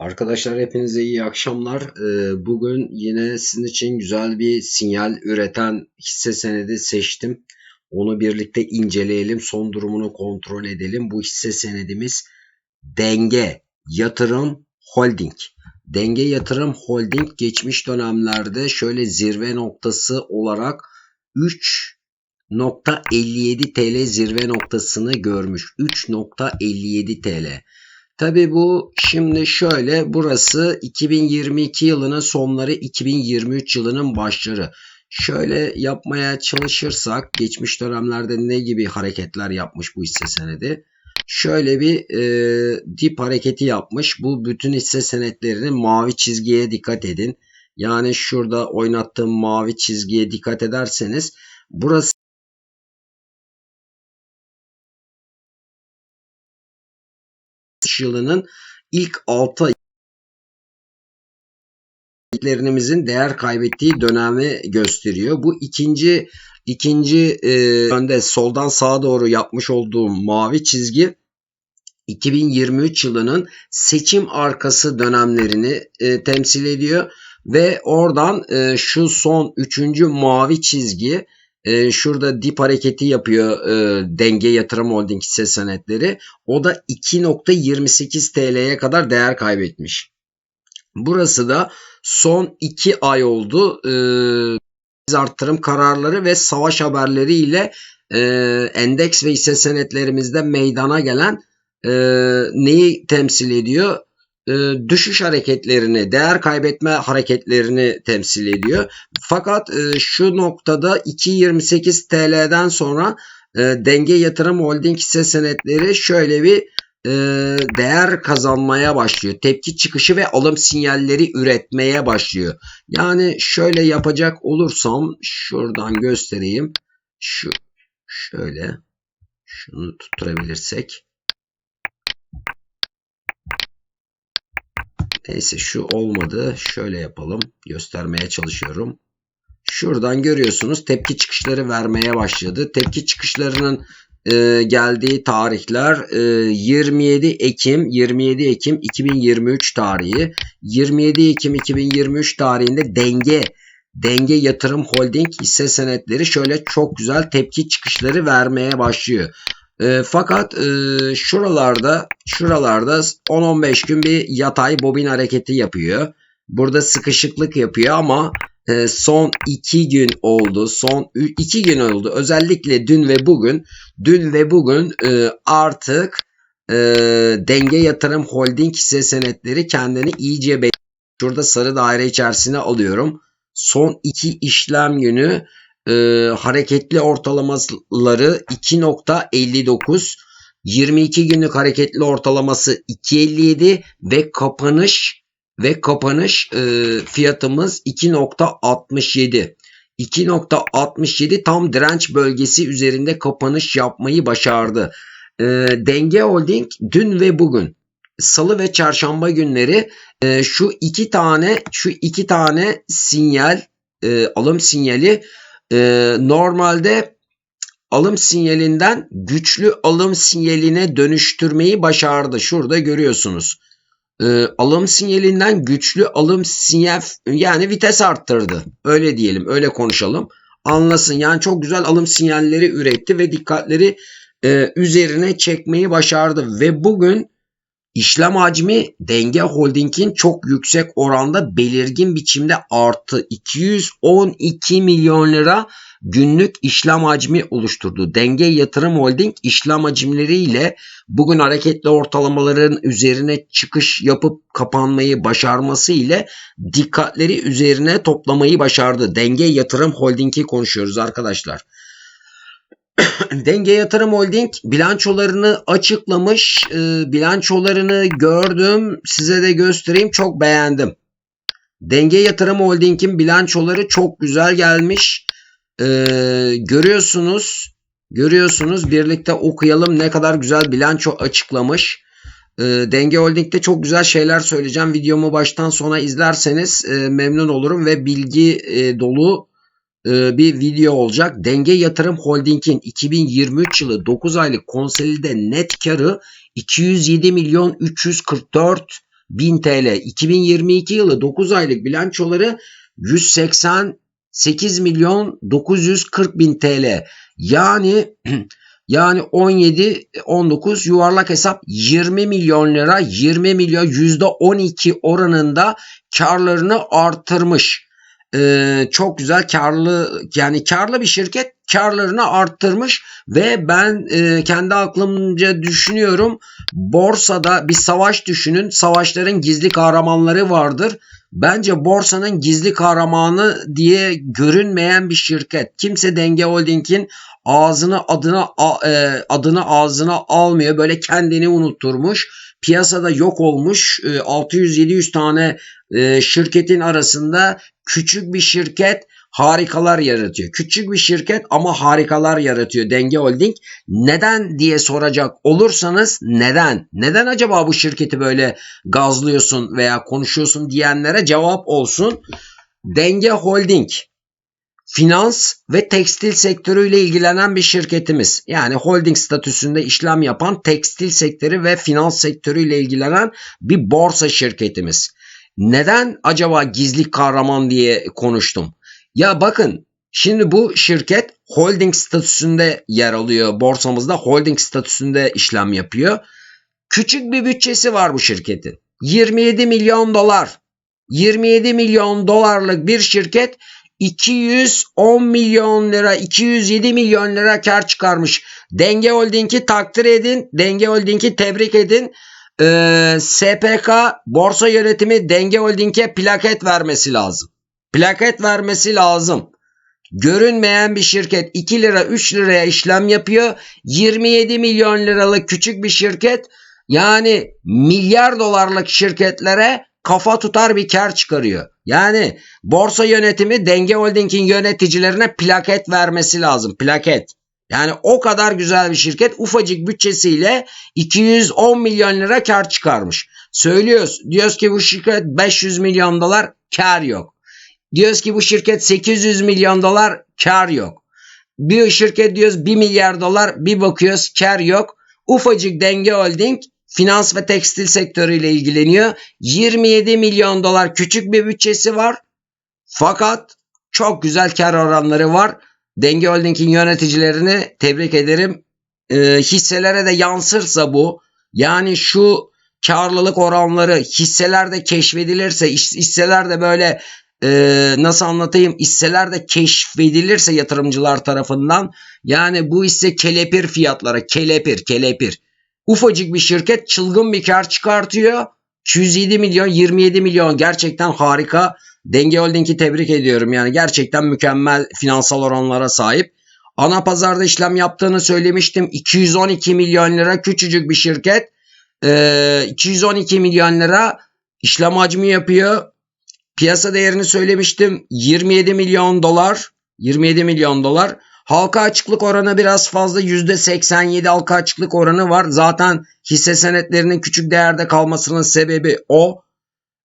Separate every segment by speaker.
Speaker 1: Arkadaşlar hepinize iyi akşamlar. Ee, Bugün yine sizin için güzel bir sinyal üreten hisse senedi seçtim. Onu birlikte inceleyelim, son durumunu kontrol edelim. Bu hisse senedimiz Denge Yatırım Holding. Denge Yatırım Holding geçmiş dönemlerde şöyle zirve noktası olarak 3.57 TL zirve noktasını görmüş. 3.57 TL. Tabi bu şimdi şöyle burası 2022 yılının sonları 2023 yılının başları. Şöyle yapmaya çalışırsak geçmiş dönemlerde ne gibi hareketler yapmış bu hisse senedi? Şöyle bir e, dip hareketi yapmış. Bu bütün hisse senetlerinin mavi çizgiye dikkat edin. Yani şurada oynattığım mavi çizgiye dikkat ederseniz burası yılının ilk 6 aylarımızın değer kaybettiği dönemi gösteriyor. Bu ikinci ikinci e, önde soldan sağa doğru yapmış olduğum mavi çizgi 2023 yılının seçim arkası dönemlerini e, temsil ediyor ve oradan e, şu son üçüncü mavi çizgi e, şurada dip hareketi yapıyor e, denge yatırım holding hisse senetleri. O da 2.28 TL'ye kadar değer kaybetmiş. Burası da son 2 ay oldu. E, arttırım kararları ve savaş haberleriyle e, endeks ve hisse senetlerimizde meydana gelen e, neyi temsil ediyor? E, düşüş hareketlerini, değer kaybetme hareketlerini temsil ediyor. Fakat e, şu noktada 2.28 TL'den sonra e, denge yatırım holding hisse senetleri şöyle bir değer kazanmaya başlıyor. Tepki çıkışı ve alım sinyalleri üretmeye başlıyor. Yani şöyle yapacak olursam şuradan göstereyim. Şu şöyle şunu tutturabilirsek Neyse şu olmadı. Şöyle yapalım. Göstermeye çalışıyorum. Şuradan görüyorsunuz tepki çıkışları vermeye başladı. Tepki çıkışlarının e, geldiği tarihler e, 27 Ekim 27 Ekim 2023 tarihi. 27 Ekim 2023 tarihinde denge Denge Yatırım Holding hisse senetleri şöyle çok güzel tepki çıkışları vermeye başlıyor. E, fakat e, şuralarda şuralarda 10-15 gün bir yatay bobin hareketi yapıyor. Burada sıkışıklık yapıyor ama e, son 2 gün oldu. Son 2 gün oldu. Özellikle dün ve bugün dün ve bugün e, artık e, denge yatırım holding hisse senetleri kendini iyice Şurada sarı daire içerisine alıyorum. Son 2 işlem günü e, hareketli ortalamaları 2.59 22 günlük hareketli ortalaması 2.57 ve kapanış ve kapanış e, fiyatımız 2.67 2.67 tam direnç bölgesi üzerinde kapanış yapmayı başardı. E, Denge Holding dün ve bugün salı ve çarşamba günleri e, şu iki tane şu iki tane sinyal e, alım sinyali e, normalde alım sinyalinden güçlü alım sinyaline dönüştürmeyi başardı. Şurada görüyorsunuz. E, alım sinyalinden güçlü alım sinyal yani vites arttırdı. Öyle diyelim öyle konuşalım. Anlasın yani çok güzel alım sinyalleri üretti ve dikkatleri e, üzerine çekmeyi başardı. Ve bugün İşlem hacmi Denge Holding'in çok yüksek oranda belirgin biçimde artı 212 milyon lira günlük işlem hacmi oluşturdu. Denge Yatırım Holding işlem hacimleriyle bugün hareketli ortalamaların üzerine çıkış yapıp kapanmayı başarması ile dikkatleri üzerine toplamayı başardı. Denge Yatırım Holding'i konuşuyoruz arkadaşlar. Denge Yatırım Holding bilançolarını açıklamış. E, bilançolarını gördüm. Size de göstereyim. Çok beğendim. Denge Yatırım Holding'in bilançoları çok güzel gelmiş. E, görüyorsunuz. Görüyorsunuz. Birlikte okuyalım ne kadar güzel bilanço açıklamış. E, Denge Holding'de çok güzel şeyler söyleyeceğim. Videomu baştan sona izlerseniz e, memnun olurum ve bilgi e, dolu bir video olacak. Denge Yatırım Holding'in 2023 yılı 9 aylık konsolide net karı 207 milyon 344 bin TL. 2022 yılı 9 aylık bilançoları 188 milyon 940 bin TL. Yani yani 17 19 yuvarlak hesap 20 milyon lira 20 milyon %12 oranında karlarını artırmış. Ee, çok güzel karlı yani karlı bir şirket karlarını arttırmış ve ben e, kendi aklımca düşünüyorum borsada bir savaş düşünün savaşların gizli kahramanları vardır Bence borsanın gizli kahramanı diye görünmeyen bir şirket. Kimse Denge Holding'in ağzını adına e, adını ağzına almıyor. Böyle kendini unutturmuş. Piyasada yok olmuş 600-700 e, tane e, şirketin arasında küçük bir şirket harikalar yaratıyor. Küçük bir şirket ama harikalar yaratıyor Denge Holding. Neden diye soracak olursanız neden? Neden acaba bu şirketi böyle gazlıyorsun veya konuşuyorsun diyenlere cevap olsun. Denge Holding finans ve tekstil sektörüyle ilgilenen bir şirketimiz. Yani holding statüsünde işlem yapan tekstil sektörü ve finans sektörüyle ilgilenen bir borsa şirketimiz. Neden acaba gizli kahraman diye konuştum? Ya bakın şimdi bu şirket holding statüsünde yer alıyor. Borsamızda holding statüsünde işlem yapıyor. Küçük bir bütçesi var bu şirketin. 27 milyon dolar. 27 milyon dolarlık bir şirket 210 milyon lira 207 milyon lira kar çıkarmış. Denge Holding'i takdir edin. Denge Holding'i tebrik edin. Ee, SPK borsa yönetimi Denge Holding'e plaket vermesi lazım plaket vermesi lazım. Görünmeyen bir şirket 2 lira 3 liraya işlem yapıyor. 27 milyon liralık küçük bir şirket yani milyar dolarlık şirketlere kafa tutar bir kar çıkarıyor. Yani borsa yönetimi Denge Holding'in yöneticilerine plaket vermesi lazım. Plaket. Yani o kadar güzel bir şirket ufacık bütçesiyle 210 milyon lira kar çıkarmış. Söylüyoruz. Diyoruz ki bu şirket 500 milyon dolar kar yok. Diyoruz ki bu şirket 800 milyon dolar kar yok. Bir şirket diyoruz 1 milyar dolar bir bakıyoruz kar yok. Ufacık denge holding finans ve tekstil sektörüyle ilgileniyor. 27 milyon dolar küçük bir bütçesi var. Fakat çok güzel kar oranları var. Denge Holding'in yöneticilerini tebrik ederim. E, hisselere de yansırsa bu yani şu karlılık oranları hisselerde keşfedilirse hisselerde böyle e, nasıl anlatayım hisseler de keşfedilirse yatırımcılar tarafından yani bu hisse kelepir fiyatlara kelepir kelepir ufacık bir şirket çılgın bir kar çıkartıyor 207 milyon 27 milyon gerçekten harika Denge Holding'i tebrik ediyorum yani gerçekten mükemmel finansal oranlara sahip ana pazarda işlem yaptığını söylemiştim 212 milyon lira küçücük bir şirket ee, 212 milyon lira işlem hacmi yapıyor Piyasa değerini söylemiştim. 27 milyon dolar. 27 milyon dolar. Halka açıklık oranı biraz fazla. %87 halka açıklık oranı var. Zaten hisse senetlerinin küçük değerde kalmasının sebebi o.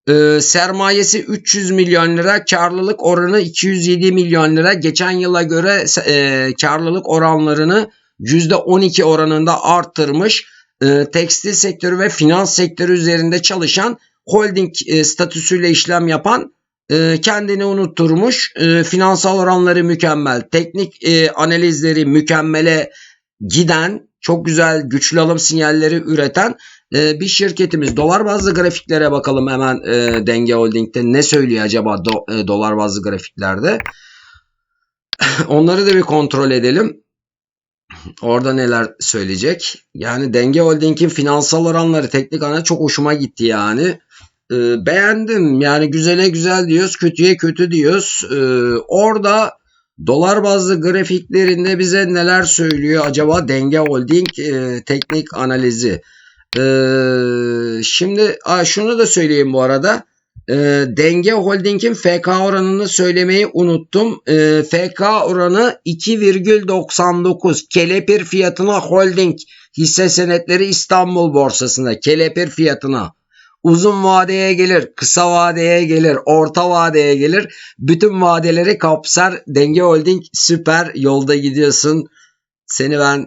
Speaker 1: Ee, sermayesi 300 milyon lira. Karlılık oranı 207 milyon lira. Geçen yıla göre e, karlılık oranlarını %12 oranında arttırmış. E, tekstil sektörü ve finans sektörü üzerinde çalışan holding e, statüsüyle işlem yapan e, kendini unutturmuş e, finansal oranları mükemmel teknik e, analizleri mükemmele giden çok güzel güçlü alım sinyalleri üreten e, bir şirketimiz. Dolar bazlı grafiklere bakalım hemen Denge Holding'de ne söylüyor acaba do, dolar bazlı grafiklerde. Onları da bir kontrol edelim. Orada neler söyleyecek? Yani Denge Holding'in finansal oranları teknik ana çok hoşuma gitti yani e, beğendim. Yani güzele güzel diyoruz, kötüye kötü diyoruz. E, orada dolar bazlı grafiklerinde bize neler söylüyor acaba Denge Holding e, teknik analizi. E, şimdi a, şunu da söyleyeyim bu arada. E, Denge Holding'in FK oranını söylemeyi unuttum. E, FK oranı 2,99 kelepir fiyatına holding hisse senetleri İstanbul borsasında kelepir fiyatına uzun vadeye gelir, kısa vadeye gelir, orta vadeye gelir. Bütün vadeleri kapsar. Denge Holding süper yolda gidiyorsun. Seni ben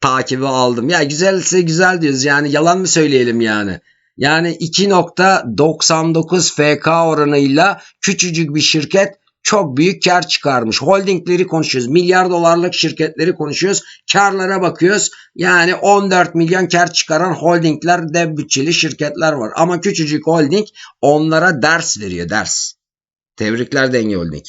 Speaker 1: takibi aldım. Ya güzelse güzel diyoruz. Yani yalan mı söyleyelim yani? Yani 2.99 FK oranıyla küçücük bir şirket çok büyük kar çıkarmış. Holdingleri konuşuyoruz. Milyar dolarlık şirketleri konuşuyoruz. Karlara bakıyoruz. Yani 14 milyon kar çıkaran holdingler dev bütçeli şirketler var. Ama küçücük holding onlara ders veriyor ders. Tebrikler Denge Holding.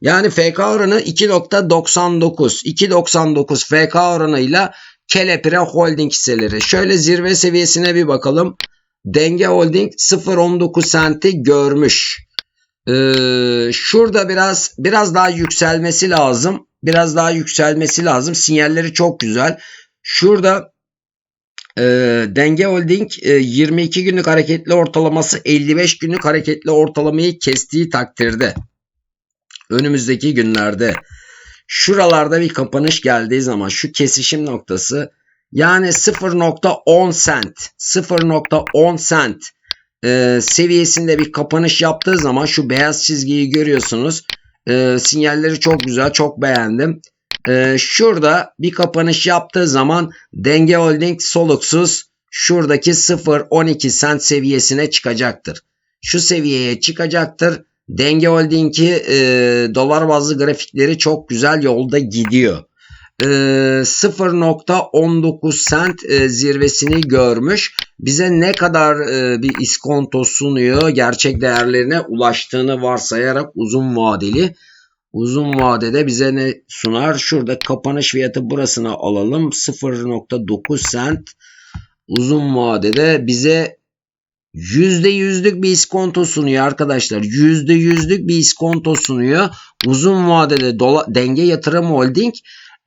Speaker 1: Yani FK oranı 2.99. 2.99 FK oranıyla Kelepire Holding hisseleri. Şöyle zirve seviyesine bir bakalım. Denge Holding 0.19 senti görmüş. Ee, şurada biraz biraz daha yükselmesi lazım. Biraz daha yükselmesi lazım. Sinyalleri çok güzel. Şurada e, Denge Holding e, 22 günlük hareketli ortalaması 55 günlük hareketli ortalamayı kestiği takdirde önümüzdeki günlerde şuralarda bir kapanış geldiği zaman şu kesişim noktası yani 0.10 sent 0.10 sent e, seviyesinde bir kapanış yaptığı zaman şu beyaz çizgiyi görüyorsunuz. E, sinyalleri çok güzel çok beğendim. E, şurada bir kapanış yaptığı zaman Denge Holding soluksuz şuradaki 0.12 sent seviyesine çıkacaktır. Şu seviyeye çıkacaktır. Denge Holding'i e, dolar bazlı grafikleri çok güzel yolda gidiyor. E, 0.19 sent e, zirvesini görmüş. Bize ne kadar e, bir iskonto sunuyor gerçek değerlerine ulaştığını varsayarak uzun vadeli. Uzun vadede bize ne sunar? Şurada kapanış fiyatı burasına alalım. 0.9 sent. Uzun vadede bize %100'lük bir iskonto sunuyor arkadaşlar. %100'lük bir iskonto sunuyor. Uzun vadede denge yatırım holding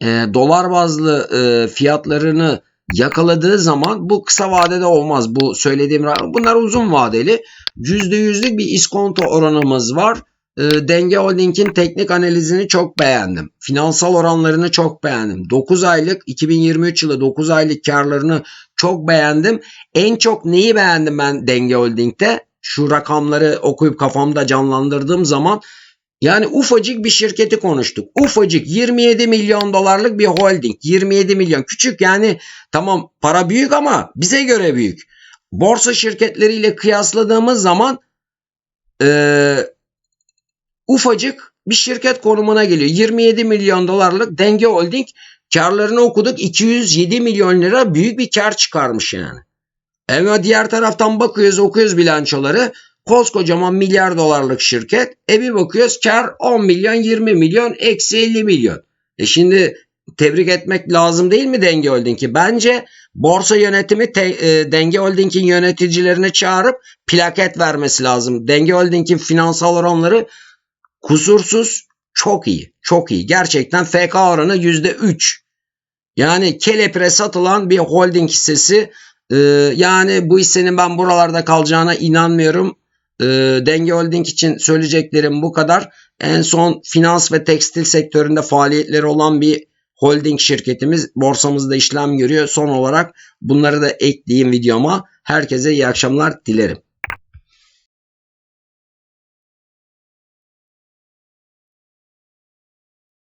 Speaker 1: e, dolar bazlı e, fiyatlarını yakaladığı zaman bu kısa vadede olmaz. Bu söylediğim bunlar uzun vadeli. %100'lük bir iskonto oranımız var. E, Denge Holding'in teknik analizini çok beğendim. Finansal oranlarını çok beğendim. 9 aylık 2023 yılı 9 aylık karlarını çok beğendim. En çok neyi beğendim ben Denge Holding'de? Şu rakamları okuyup kafamda canlandırdığım zaman yani ufacık bir şirketi konuştuk. Ufacık 27 milyon dolarlık bir holding. 27 milyon küçük yani tamam para büyük ama bize göre büyük. Borsa şirketleriyle kıyasladığımız zaman ee, ufacık bir şirket konumuna geliyor. 27 milyon dolarlık Denge Holding karlarını okuduk 207 milyon lira büyük bir kar çıkarmış yani. Ama diğer taraftan bakıyoruz okuyoruz bilançoları koskocaman milyar dolarlık şirket e bir bakıyoruz kar 10 milyon 20 milyon eksi 50 milyon. E şimdi tebrik etmek lazım değil mi Denge Holding'i? Bence borsa yönetimi te, e, Denge Holding'in yöneticilerini çağırıp plaket vermesi lazım. Denge Holding'in finansal oranları kusursuz çok iyi. Çok iyi. Gerçekten FK oranı %3. Yani kelepre satılan bir holding hissesi. Ee, yani bu hissenin ben buralarda kalacağına inanmıyorum. Ee, Denge Holding için söyleyeceklerim bu kadar. En son finans ve tekstil sektöründe faaliyetleri olan bir holding şirketimiz borsamızda işlem görüyor. Son olarak bunları da ekleyeyim videoma. Herkese iyi akşamlar dilerim.